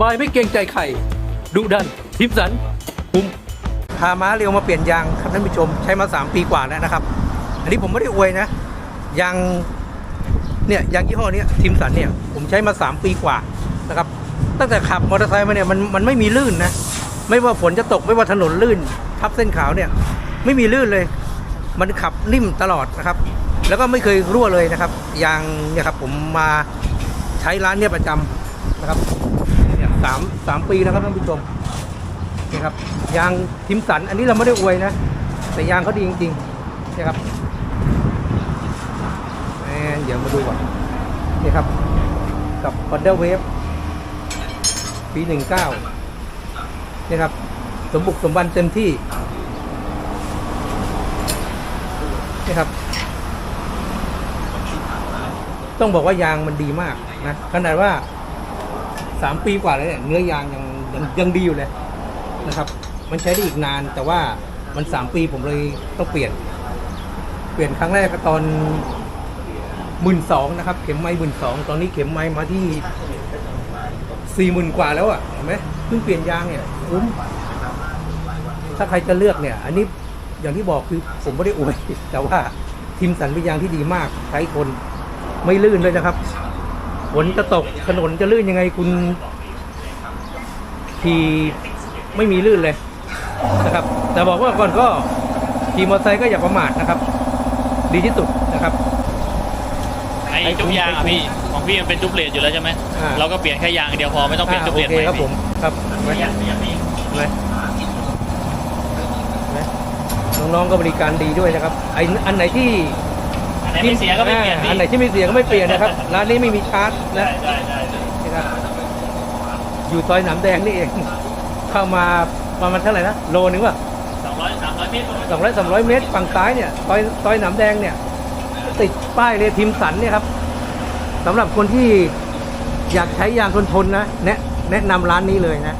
บายไม่เกรงใจใครดุดันทิมสันคุ้มพาม้าเร็วมาเปลี่ยนยางครับท่านผู้ชมใช้มา 3 ปีกว่าแล้วนะครับ อันนี้ผมไม่ได้อวยนะยางเนี่ยยางยี่ห้อนี้ทิมสันเนี่ยผมใช้มา 3 ปีกว่านะครับ ตั้งแต่ขับมอเตอร์ไซค์มาเนี่ยมันมันไม่มีลื่นนะไม่ว่าฝนจะตกไม่ว่าถนนลื่น ทับเส้นขาวเนี่ยไม่มีลื่นเลย มันขับนิ่มตลอดนะครับ แล้วก็ไม่เคยรั่วเลยนะครับยางเนี่ยครับผมมาใช้ร้านเนี่ยประจำนะครับ สามสามปีแล้วครับท่านผู้ชมนี่ครับยางทิมสัน อันนี้เราไม่ได้อวยนะ แต่ยางเขาดีจริงๆนี่ครับแอนเดี๋ยวมาดูก่อนนี่ครับ กับ Honda Wave ปี 19นี่ครับ สมบุกสมบันเต็มที่นี่ครับ ต้องบอกว่ายางมันดีมากนะขนาดว่า สามปีกว่าแล้วเนี่ยเนื้อยางยังยังยังดีอยู่เลยนะครับ มันใช้ได้อีกนานแต่ว่ามันสามปีผมเลยต้องเปลี่ยน เปลี่ยนครั้งแรกก็ตอนหมื่นสองนะครับ เข็มไม้หมื่นสองตอนนี้เข็มไม้มาที่สี่หมื่นกว่าแล้วอะเห็นไหมเพิ่งเปลี่ยนยางเนี่ยคุ้มถ้าใครจะเลือกเนี่ย อันนี้อย่างที่บอกคือผมไม่ได้อวยแต่ว่าทิมสันเป็นยางที่ดีมากใช้ทนไม่ลื่นเลยนะครับ ฝนจะตกถนนจะลื่นยังไงคุณขี่ไม่มีลื่นเลยนะครับ แต่บอกว่าก่อนก็ขี่มอเตอร์ไซค์ก็อย่าประมาทนะครับ ดีที่สุดนะครับไอ้ไอ้จุกยางไอ้อะพี่ของพี่มันเป็นจุกเลดอยู่แล้วใช่ไหมอ่าเราก็เปลี่ยนแค่ยางเดียวพอไม่ต้องเปลี่ยนอ่าจุกโอเลดเคใหม่ครับพี่ผมครับไหมประหยัดประหยัดพี่ไหมไหมน้องๆก็บริการดีด้วยนะครับไอ้อันไหนที่อัน ไหนไม่เสียก็ไม่เปลี่ยนอ่าพี่อันไหนที่ไม่เสียก็ไม่เปลี่ยนนะครับร้านนี้ไม่มีชาร์จได้นะได้ได้นะครับอยู่ซอยหนามแดงนี่เอง เข้ามาประมาณเท่าไหร่นะโลนึงว่ะสองร้อยสามร้อยเมตรสองร้อยสามร้อยเมตรฝั่งซ้ายเนี่ยซอยซอยหนามแดงเนี่ยติดป้ายเลยทิมสันเนี่ยครับสำหรับคนที่อยากใช้ยางทนทนๆนะแนะแนะนำร้านนี้เลยนะ